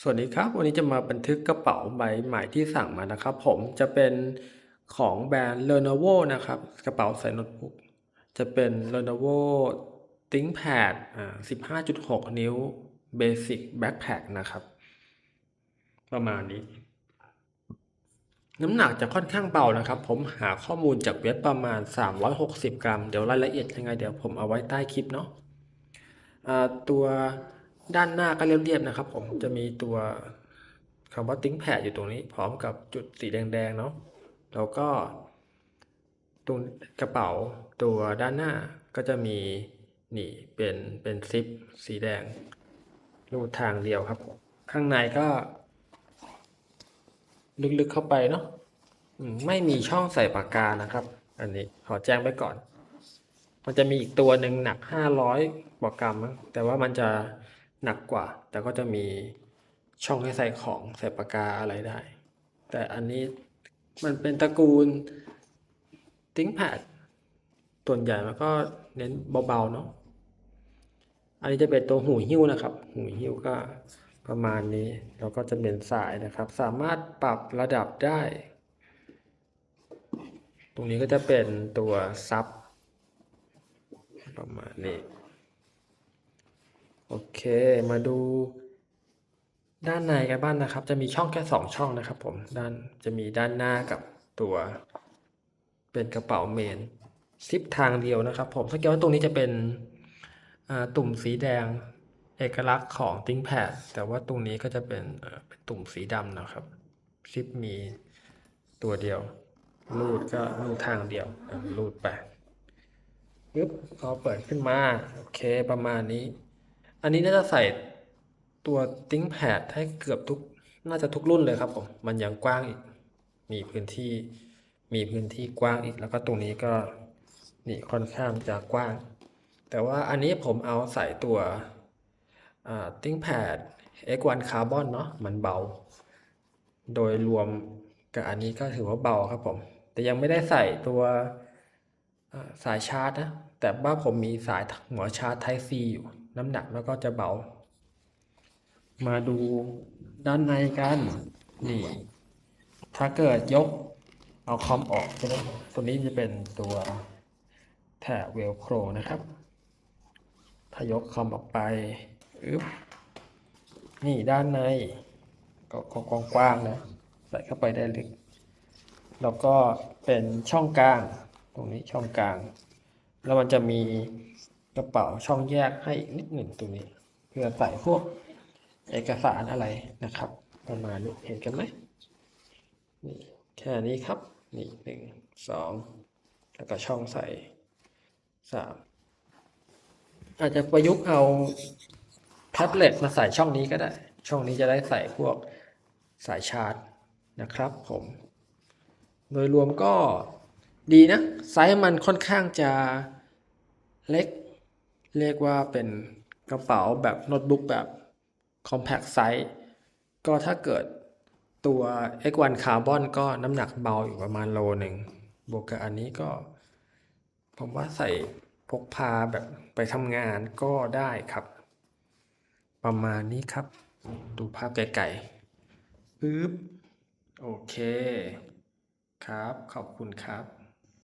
สวัสดีครับ วันนี้จะมาบันทึกกระเป๋าใบใหม่ที่สั่งมานะครับ ผมจะเป็นของแบรนด์ Lenovo นะครับ กระเป๋าใส่โน้ตบุ๊กจะเป็น Lenovo ThinkPad อ่า15.6 นิ้ว Basic Backpack นะครับ ประมาณนี้ น้ำหนักจะค่อนข้างเบานะครับ ผมหาข้อมูลจากเว็บประมาณ 360 กรัม เดี๋ยวรายละเอียดยังไง เดี๋ยวผมเอาไว้ใต้คลิปเนาะอ่าตัว ด้านหน้าก็เรียบๆนะครับ ผมจะมีตัวคำว่าติ้งแพดอยู่ตรงนี้ พร้อมกับจุดสีแดงๆเนาะแล้วก็ตรงกระเป๋าตัวด้านหน้าก็จะมีนี่เป็นเป็นซิปสีแดงรูทางเดียวครับ ข้างในก็ ลึกๆเข้าไปเนาะไม่มีช่องใส่ปากกานะครับ อันนี้ขอแจ้งไว้ก่อน มันจะมีอีกตัวหนึ่งหนักห้าร้อยกว่ากรัมแต่ว่ามันจะ หนักกว่า แต่ก็จะมีช่องให้ใส่ของใส่ปากกาอะไรได้ แต่อันนี้มันเป็นตระกูล ThinkPad ส่วนใหญ่มันก็เน้นเบาๆเนาะอันนี้จะเป็นตัวหูหิ้วนะครับ หูหิ้วก็ประมาณนี้แล้วก็จะเป็นสายนะครับ สามารถปรับระดับได้ ตรงนี้ก็จะเป็นตัวซับประมาณนี้ โอเค มาดู ด้านในกันบ้างนะครับ จะมีช่องแค่สองช่องนะครับผมด้านจะมีด้านหน้ากับตัว เป็นกระเป๋าเมนซิปทางเดียวนะครับ ผมสังเกตว่าตรงนี้จะเป็นตุ่มสีแดงเอกลักษณ์ของ ThinkPad แต่ว่าตรงนี้ก็จะเป็นเป็นตุ่มสีดำนะครับซิปมีตัวเดียว รูดก็รูดทางเดียวรูดไปปึ๊บพอเปิดขึ้นมา โอเคประมาณนี้ อันนี้น่าจะใส่ตัว ThinkPad ให้เกือบทุกน่าจะทุกรุ่นเลยครับผมมันยังกว้างอีก มีพื้นที่มีพื้นที่กว้างอีกแล้วก็ตรงนี้ก็นี่ค่อนข้างจะกว้าง แต่ว่าอันนี้ผมเอาใส่ตัว ThinkPad X1 Carbon เนาะมันเบา โดยรวมกับอันนี้ก็ถือว่าเบาครับผม แต่ยังไม่ได้ใส่ตัวสายชาร์จนะ แต่ว่าผมมีสายหัวชาร์จ Type C อยู่ น้ำหนักแล้วก็จะเบา มาดูด้านในกัน นี่ ถ้าเกิดยกเอาคอมออกใช่ไหมตัวนี้จะเป็นตัวแถบเวลโครนะครับ ถ้ายกคอมออกไปอึ๊บนี่ด้านใน ก็กว้างๆนะ ใส่เข้าไปได้ลึก แล้วก็เป็นช่องกลาง ตรงนี้ช่องกลาง แล้วมันจะมี กระเป๋าช่องแยกให้อีกนิดหนึ่งตรงนี้ เพื่อใส่พวกเอกสารอะไรนะครับ ประมาณนี้เห็นกันไหมนี่แค่นี้ครับ นี่หนึ่งสองแล้วก็ช่องใส่สามอาจจะประยุกต์เอาแท็บเล็ตมาใส่ช่องนี้ก็ได้ ช่องนี้จะได้ใส่พวกสายชาร์จนะครับผม โดยรวมก็ดีนะ ไซส์มันค่อนข้างจะเล็ก เรียกว่าเป็นกระเป๋าแบบโน้ตบุ๊กแบบ compact size ก็ถ้าเกิดตัว X1 Carbon ก็น้ำหนักเบาอยู่ประมาณโลหนึ่งบวกกับอันนี้ก็ ผมว่าใส่พกพาแบบไปทำงานก็ได้ครับ ประมาณนี้ครับ ดูภาพไกลๆปึ๊บ โอเค ครับ ขอบคุณครับ